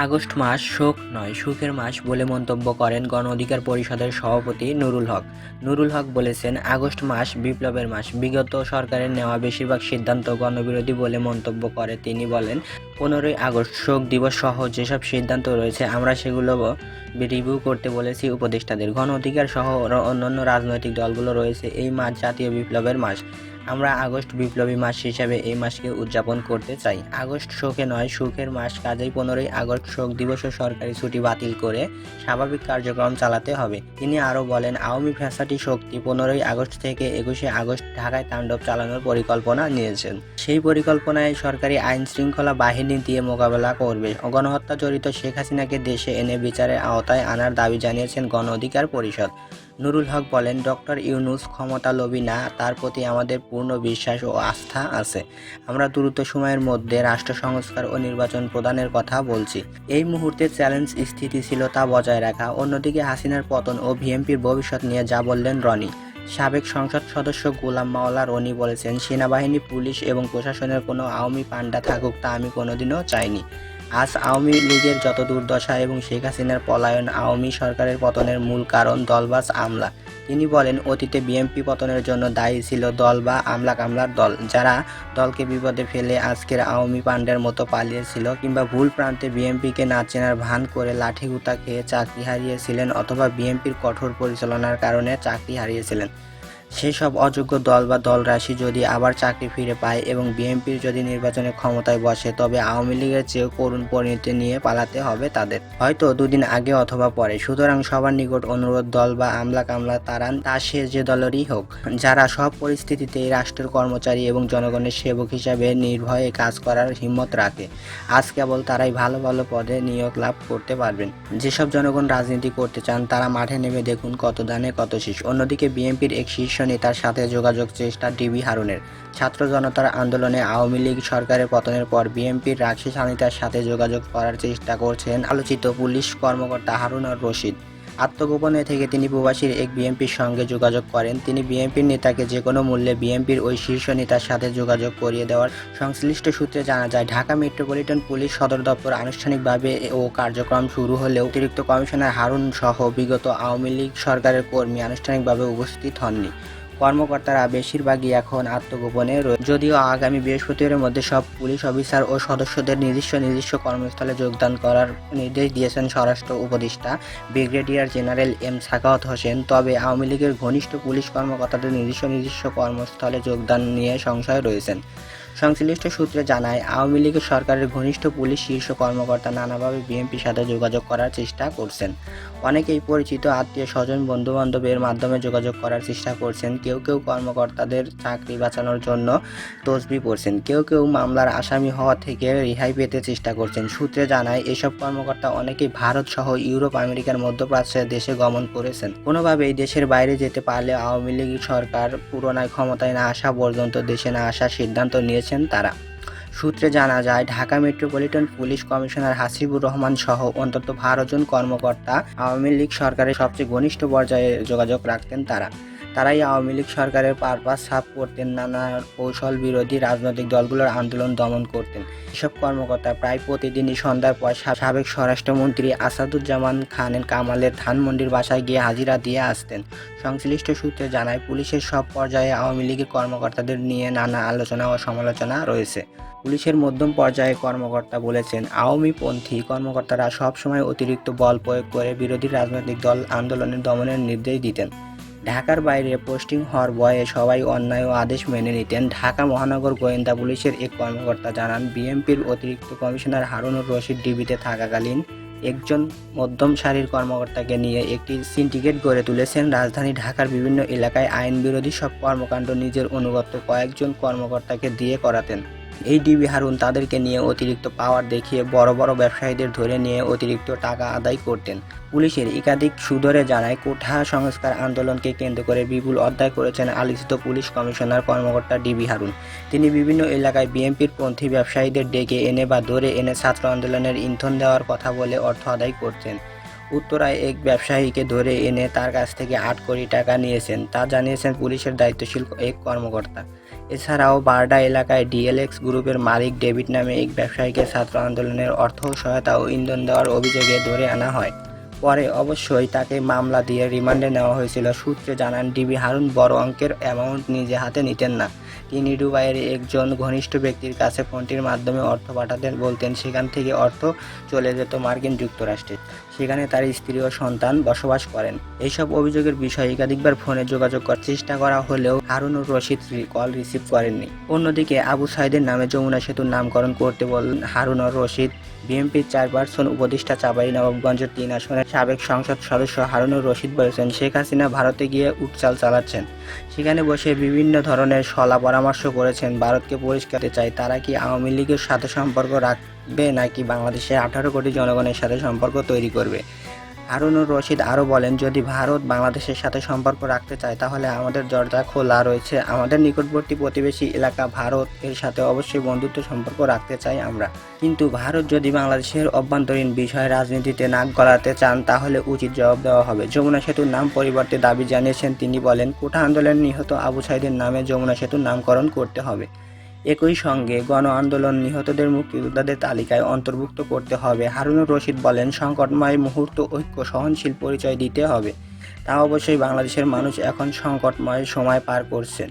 August মাস শোক নয়, সুখের মাস বলে মন্তব্য করেন গণ অধিকার পরিষদের সভাপতি নুরুল হক। নুরুল হক বলেছেন, আগস্ট মাস বিপ্লবের মাস। বিগত সরকারের নেওয়া বেশিরভাগ সিদ্ধান্ত গণবিরোধী বলে মন্তব্য করে তিনি বলেন, পনেরোই আগস্ট শোক দিবস সহ যেসব সিদ্ধান্ত রয়েছে, আমরা সেগুলো রিভিউ করতে বলেছি উপদেষ্টাদের। গণ অধিকার সহ অন্যান্য রাজনৈতিক দলগুলো রয়েছে, এই মাস জাতীয় বিপ্লবের মাস। আমরা আগস্ট বিপ্লবী মাস হিসাবে এই মাসকে উদযাপন করতে চাই। আগস্ট শোকে নয় সুখের মাস কাজেই পনেরোই আগস্ট শোক দিবস ও সরকারি ছুটি বাতিল করে স্বাভাবিক কার্যক্রম চালাতে হবে। তিনি আরও বলেন, আওয়ামী ফ্যাসাটি শক্তি পনেরোই আগস্ট থেকে একুশে আগস্ট ঢাকায় তাণ্ডব চালানোর পরিকল্পনা নিয়েছেন। সেই পরিকল্পনায় সরকারি আইন শৃঙ্খলা বাহিনী দিয়ে মোকাবেলা করবে। গণহত্যা জড়িত শেখ হাসিনাকে দেশে এনে বিচারের আওতায় আনার দাবি জানিয়েছেন গণ অধিকার পরিষদ। নুরুল হক বলেন, ডক্টর ইউনুস ক্ষমতা না, তার প্রতি আমাদের পূর্ণ বিশ্বাস ও আস্থা আছে। আমরা দ্রুত সময়ের মধ্যে রাষ্ট্র সংস্কার ও নির্বাচন প্রদানের কথা বলছি। এই মুহূর্তে চ্যালেঞ্জ স্থিতিশীলতা বজায় রাখা, অন্যদিকে হাসিনার পতন ও ভিএমপির ভবিষ্যৎ নিয়ে যা বললেন রনি। সাবেক সংসদ সদস্য গোলাম মাওলা রনি বলেছেন, সেনাবাহিনী, পুলিশ এবং প্রশাসনের কোনো আওয়ামী পান্ডা থাকুক তা আমি কোনোদিনও চাইনি। আজ আওয়ামী লীগের যত দুর্দশা এবং শেখ হাসিনার পলায়ন আওয়ামী সরকারের পতনের মূল কারণ দলবাজ আমলা। তিনি বলেন, অতীতে বিএনপি পতনের জন্য দায়ী ছিল দল বা আমলা কামলার দল। যারা দলকে বিপদে ফেলে আজকের আওয়ামী পাণ্ডের মতো পালিয়েছিল কিংবা ভুল প্রান্তে বিএনপিকে না চেনার ভান করে লাঠি গুতা খেয়ে চাকরি হারিয়েছিলেন অথবা বিএনপির কঠোর পরিচালনার কারণে চাকরি হারিয়েছিলেন। সেসব অযোগ্য দল বা দলরাশি যদি আবার চাকরি ফিরে পায় এবং বিএনপির যদি নির্বাচনে ক্ষমতায় বসে, তবে আওয়ামী লীগের চেয়েও করুণ পরিণতি নিয়ে পালাতে হবে তাদের। হয়তো দুদিন আগে অথবা পরে। সুতরাং সবার নিকট অনুরোধ, দল বা আমলা কামলা তারা তা সে যে দলেরই হোক। যারা সব পরিস্থিতিতে রাষ্ট্রের কর্মচারী এবং জনগণের সেবক হিসাবে নির্ভয়ে কাজ করার হিম্মত রাখে, আজ কেবল তারাই ভালো ভালো পদে নিয়োগ লাভ করতে পারবেন। যেসব জনগণ রাজনীতি করতে চান, তারা মাঠে নেমে দেখুন কত দানে কত শীষ। অন্যদিকে বিএনপির এক শীর্ষ নেতার সাথে যোগাযোগ চেষ্টা ডিবি হারুনের। ছাত্র জনতার আন্দোলনে আওয়ামী লীগ সরকারের পতনের পর বিএনপির রাশি সানিতার সাথে যোগাযোগ করার চেষ্টা করছেন আলোচিত পুলিশ কর্মকর্তা হারুন আর রশিদ। আত্মগোপনে থেকে তিনি প্রবাসীর এক বিএনপির সঙ্গে যোগাযোগ করেন। তিনি বিএনপির নেতাকে যে কোনো মূল্যে বিএনপির ওই শীর্ষ নেতার সাথে যোগাযোগ করিয়ে দেওয়ার সংশ্লিষ্ট সূত্রে জানা যায়, ঢাকা মেট্রোপলিটন পুলিশ সদর দপ্তর আনুষ্ঠানিকভাবে ও কার্যক্রম শুরু হলেও অতিরিক্ত কমিশনার হারুন সহ বিগত আওয়ামী লীগ সরকারের কর্মী আনুষ্ঠানিকভাবে উপস্থিত হননি। কর্মকর্তারা বেশিরভাগই এখন আত্মগোপনে রয়েছে যদিও আগামী বৃহস্পতিবারের মধ্যে সব পুলিশ অফিসার ও সদস্যদের নিজস্ব নিজস্ব কর্মস্থলে যোগদান করার নির্দেশ দিয়েছেন স্বরাষ্ট্র উপদেষ্টা, brigadier general M Sakhawat Hossain. তবে আওয়ামী লীগের ঘনিষ্ঠ পুলিশ কর্মকর্তাদের নিজস্ব নিজস্ব কর্মস্থলে যোগদান নিয়ে সংশয় রয়েছেন। সংশ্লিষ্ট সূত্রে জানায়, আওয়ামী লীগের সরকারের ঘনিষ্ঠ পুলিশ শীর্ষ কর্মকর্তা নানাভাবে বিএনপির সাথে যোগাযোগ করার চেষ্টা করছেন। অনেকেই পরিচিত, আত্মীয়, স্বজন বন্ধু বান্ধবের মাধ্যমে যোগাযোগ করার চেষ্টা করছেন। কেউ কেউ কর্মকর্তাদের চাকরি বাঁচানোর জন্য তসবি পড়ছেন। কেউ কেউ মামলার আসামি হওয়া থেকে রেহাই পেতে চেষ্টা করছেন। সূত্রে জানায়, এসব কর্মকর্তা অনেকেই ভারত সহ ইউরোপ, আমেরিকার মধ্যপ্রাচ্যের দেশে গমন করেছেন। কোনোভাবেই দেশের বাইরে যেতে পারলে আওয়ামী লীগ সরকার পুরোনায় ক্ষমতায় না আসা পর্যন্ত দেশে না আসার সিদ্ধান্ত নিয়েছেন তারা। সূত্রে জানা যায়, Dhaka metropolitan police commissioner Hasibur Rahman সহ অন্তত বারো জন কর্মকর্তা আওয়ামী লীগ সরকারের সবচেয়ে ঘনিষ্ঠ পর্যায়ে যোগাযোগ রাখতেন তারা। তারাই আওয়ামী লীগ সরকারের পারপাস সাফ করতেন, নানা কৌশল বিরোধী রাজনৈতিক দলগুলোর আন্দোলন দমন করতেন। এসব কর্মকর্তা প্রায় প্রতিদিনই সন্ধ্যার পর সাবেক স্বরাষ্ট্রমন্ত্রী আসাদুজ্জামান খানের কামালের ধানমন্ডির বাসায় গিয়ে হাজিরা দিয়ে আসতেন। সংশ্লিষ্ট সূত্রে জানায়, পুলিশের সব পর্যায়ে আওয়ামী লীগের কর্মকর্তাদের নিয়ে নানা আলোচনা ও সমালোচনা রয়েছে। পুলিশের মধ্যম পর্যায়ে কর্মকর্তা বলেছেন, আওয়ামীপন্থী কর্মকর্তারা সবসময় অতিরিক্ত বল প্রয়োগ করে বিরোধী রাজনৈতিক দল আন্দোলনের দমনের নির্দেশ দিতেন। ঢাকার বাইরে পোস্টিং হওয়ার ভয়ে সবাই অন্যায় ও আদেশ মেনে নিতেন। ঢাকা মহানগর গোয়েন্দা পুলিশের এক কর্মকর্তা জানান, বিএনপির অতিরিক্ত কমিশনার হারুনুর রশিদ ডিবিতে থাকাকালীন একজন মধ্যম সারির কর্মকর্তাকে নিয়ে একটি সিন্ডিকেট গড়ে তুলেছেন। রাজধানী ঢাকার বিভিন্ন এলাকায় আইন বিরোধী সব কর্মকাণ্ড নিজের অনুগত কয়েকজন কর্মকর্তাকে দিয়ে করাতেন। এই ডিবি হারুন তাদেরকে নিয়ে অতিরিক্ত পাওয়ার দেখিয়ে বড় বড় ব্যবসায়ীদের ধরে নিয়ে অতিরিক্ত টাকা আদায় করতেন। পুলিশের একাধিক সুদরে জানায় কোঠা সংস্কার আন্দোলনকে কেন্দ্র করে বিপুল অধ্যায় করেছেন আলোচিত পুলিশ কমিশনার কর্মকর্তা ডিবি হারুন। তিনি বিভিন্ন এলাকায় বিএনপির পন্থী ব্যবসায়ীদের ডেকে এনে বা ধরে এনে ছাত্র আন্দোলনের ইন্ধন দেওয়ার কথা বলে অর্থ আদায় করতেন। উত্তরায় এক ব্যবসায়ীকে ধরে এনে তার কাছ থেকে আট কোটি টাকা নিয়েছেন। তা জানিয়েছেন পুলিশের দায়িত্বশীল এক কর্মকর্তা। এছাড়াও বারডা এলাকায় ডিএলএক্স গ্রুপের মালিক ডেভিড নামে এক ব্যবসায়ীকে ছাত্র আন্দোলনের অর্থ, সহায়তা ও ইন্ধন দেওয়ার অভিযোগে ধরে আনা হয়। পরে অবশ্যই তাকে মামলা দিয়ে রিমান্ডে নেওয়া হয়েছিল। সূত্রে জানান, ডিবি হারুন বড় অঙ্কের অ্যামাউন্ট নিজে হাতে নিতেন না। তিনি দুবাইয়ের একজন ঘনিষ্ঠ ব্যক্তির কাছে ফোনটির মাধ্যমে অর্থ পাঠাতেন। বলতেন, সেখান থেকে অর্থ চলে যেত মার্কিন যুক্তরাষ্ট্রে। সেখানে তার স্ত্রী ও সন্তান বসবাস করেন। এইসব অভিযোগের বিষয়ে একাধিকবার ফোনে যোগাযোগ করার চেষ্টা করা হলেও হারুনুর রশিদ কল রিসিভ করেননি। অন্যদিকে আবু সাইদের নামে যমুনা সেতুর নামকরণ করতে বলেন হারুনুর রশিদ। বিএনপির চেয়ারপারসন উপদেষ্টা চাবাই নবাবগঞ্জের তিন আসনের সাবেক সংসদ সদস্য হারুনুর রশিদ বলেছেন, শেখ হাসিনা ভারতে গিয়ে উটচাল চালাচ্ছেন। সেখানে বসে বিভিন্ন ধরনের সলা পরামর্শ করেছেন। ভারতকে পরিষ্কার করতে চাই, তারা কি আওয়ামী লীগের সাথে সম্পর্ক রাখবে নাকি বাংলাদেশের আঠারো কোটি জনগণের সাথে সম্পর্ক তৈরি করবে? হারুনুর রশিদ আরও বলেন, যদি ভারত বাংলাদেশের সাথে সম্পর্ক রাখতে চায়, তাহলে আমাদের দরজা খোলা রয়েছে। আমাদের নিকটবর্তী প্রতিবেশী এলাকা ভারত, এর সাথে অবশ্যই বন্ধুত্ব সম্পর্ক রাখতে চাই আমরা। কিন্তু ভারত যদি বাংলাদেশের অভ্যন্তরীণ বিষয়ে রাজনীতিতে নাক গলাতে চান, তাহলে উচিত জবাব দেওয়া হবে। যমুনা সেতুর নাম পরিবর্তে দাবি জানিয়েছেন তিনি বলেন, কোটা আন্দোলনে নিহত আবু সাইদের নামে যমুনা সেতুর নামকরণ করতে হবে। একই সঙ্গে গণ আন্দোলন নিহতদের মুক্তিযোদ্ধাদের তালিকায় অন্তর্ভুক্ত করতে হবে। হারুনুর রশিদ বলেন, সংকটময় মুহূর্ত, ঐক্য, সহনশীল পরিচয় দিতে হবে। তা অবশ্যই বাংলাদেশের মানুষ এখন সংকটময় সময় পার করছেন।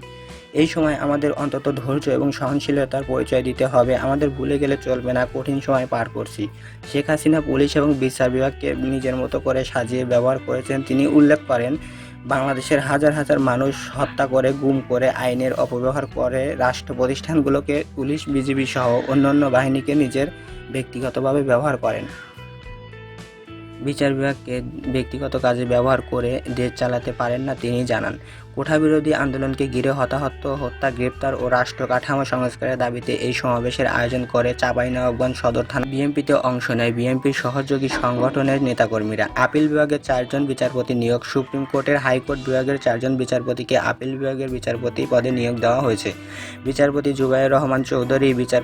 এই সময় আমাদের অন্তত ধৈর্য এবং সহনশীলতার পরিচয় দিতে হবে। আমাদের ভুলে গেলে চলবে না, কঠিন সময় পার করছি। শেখ হাসিনা পুলিশ এবং বিচার বিভাগকে নিজের মতো করে সাজিয়ে ব্যবহার করেছেন। তিনি উল্লেখ করেন বাংলাদেশের হাজার হাজার মানুষ হত্যা করে, গুম করে, আইনের অপব্যবহার করে রাষ্ট্র প্রতিষ্ঠানগুলোকে পুলিশ, বিজিবি সহ অন্যান্য বাহিনীকে নিজের ব্যক্তিগতভাবে ব্যবহার করেন। বিচার বিভাগকে ব্যক্তিগত কাজে ব্যবহার করে দেশ চালাতে পারেন না তিনি জানান। কোঠাবিরোধী আন্দোলনকে ঘিরে হতাহত, হত্যা, গ্রেপ্তার ও রাষ্ট্র কাঠামো সংস্কারের দাবিতে এই সমাবেশের আয়োজন করে চাঁপাইনবাবগঞ্জ সদর থানা। বিএনপিতে অংশ নেয় বিএনপির সহযোগী সংগঠনের নেতাকর্মীরা। আপিল বিভাগের চারজন বিচারপতি নিয়োগ, সুপ্রিম কোর্টের হাইকোর্ট বিভাগের চারজন বিচারপতিকে আপিল বিভাগের বিচারপতি পদে নিয়োগ দেওয়া হয়েছে। বিচারপতি জুবাইর রহমান চৌধুরী বিচার